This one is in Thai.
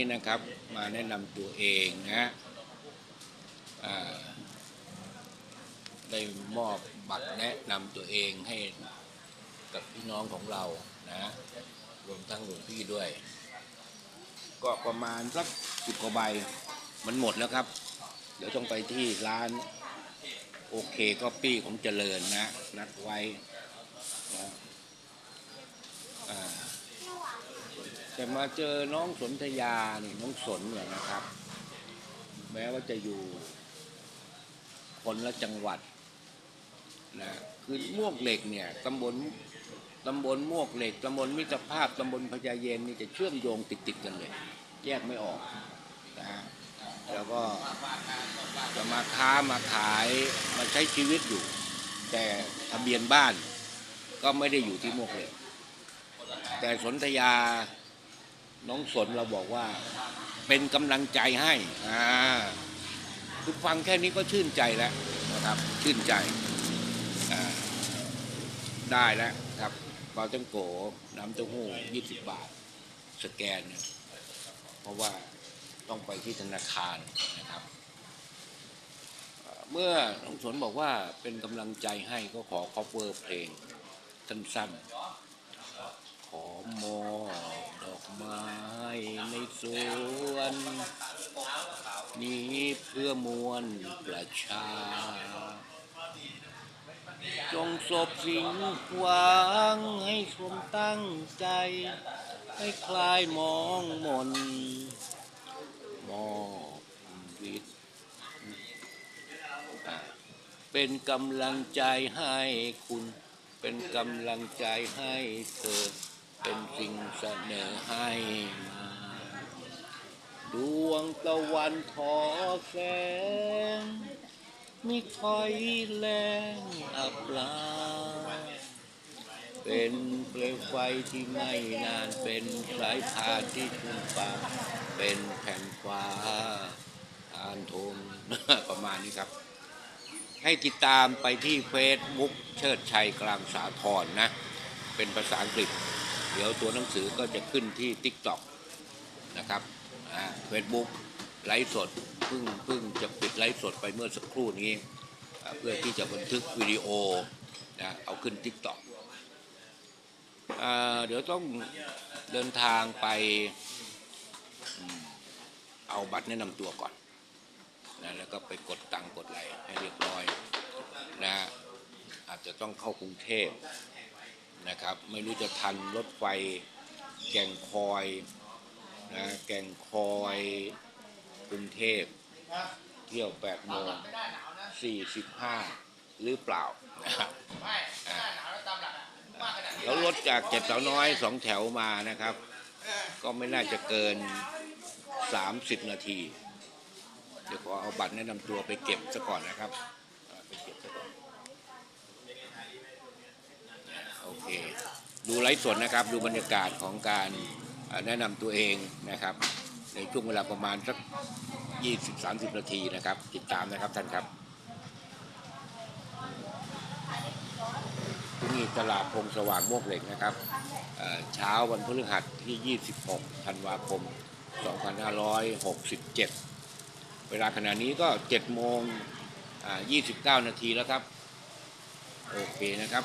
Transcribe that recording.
นี่นะครับมาแนะนำตัวเองนะได้มอบบัตรแนะนำตัวเองให้กับพี่น้องของเรานะรวมทั้งหลวงพี่ด้วย ก็ประมาณสักสิบกว่าใบมันหมดแล้วครับ เดี๋ยวต้องไปที่ร้านโอเคก็ปี้ของเจริญนะ นัดไว้นะอ่า แต่มาเจอน้องสนธยานี่น้องสนเนี่ยนะครับ แม้ว่าจะอยู่ คนละจังหวัดนะคือมวกเหล็กเนี่ยตำบลตำบลมวกเหล็กตำบลมิตรภาพตำบลพญาเย็นนี่จะเชื่อมโยงติดๆกันเลย แยกไม่ออกนะแล้วก็จะมาค้ามาขายมาใช้ชีวิตอยู่ แต่ทะเบียนบ้านก็ไม่ได้อยู่ที่มวกเหล็กแต่สนธยา น้องสนเราบอกว่าเป็นกำลังใจให้อ่าคือฟังแค่นี้ก็ชื่นใจแล้วนะครับ ชื่นใจได้แล้วครับปลาต้งโกน้ำเต้าหู้20บาท สแกนเนี่ยเพราะว่าต้องไปที่ธนาคารนะครับ เมื่อน้องสนบอกว่าเป็นกำลังใจให้ก็ขอ cover เพลงสั้นๆขอมอบดอกไม้ใน สวน นี้เพื่อมวลประชา จงศพสิงหวังให้สมตั้งใจ ให้คลายมองมนมอบวิตเป็นกำลังใจให้คุณ เป็นกำลังใจให้เธอเป็นสิ่งเสนอให้มา ดวงตะวันทอแสงมิถอยแรงอับลา เป็นเปลวไฟที่ไม่นานเป็นสายพานที่ชุ่มฟ้าเป็นแผ่นฟ้าทานทนประมาณนี้ครับ ให้ติดตามไปที่เฟซบุ๊กเชิดชัยกลางสาทรนะ เป็นภาษาอังกฤษ เดี๋ยวตัวหนังสือก็จะขึ้นที่ t ิ k t o k นะครับ เฟซบุ๊กไลฟ์สดเพิ่งเพิ่งจะปิดไลฟ์สดไปเมื่อสักครู่นี้ เพื่อที่จะบันทึกวิดีโอนะเอาขึ้น t ิ k t o k อ่าเดี๋ยวต้องเดินทางไปเอาบัตรแนะนำตัวก่อนนะแล้วก็ไปกดตังค์กดอะไรให้เรียบร้อยนะฮะอาจจะต้องเข้ากรุงเทพนะครับ ไม่รู้จะทันรถไฟแก่งคอย นะแก่งคอยกรุงเทพ เที่ยว8โมง45หรือเปล่านะครับอ่าแล้วรถจากเจ็ดสาวน้อยสองแถวมานะครับ ก็ไม่น่าจะเกิน30นาที เดี๋ยวขอเอาบัตรแนะนำตัวไปเก็บซะก่อนนะครับอ่าไปเก็บซะก่อนโอเค ดูไลฟ์สดนะครับ ดูบรรยากาศของการอ่า แนะนำตัวเองนะครับ ในช่วงเวลาประมาณสัก 20-30 นาทีนะครับ ติดตามนะครับท่านครับที่นี่ตลาดพงสว่างมวกเหล็กนะครับเช้าวันพฤหัสที่ 26 ธันวาคม 2567 เวลาขณะนี้ก็ 7 โมงอ่า29 นาทีแล้วครับ โอเคนะครับ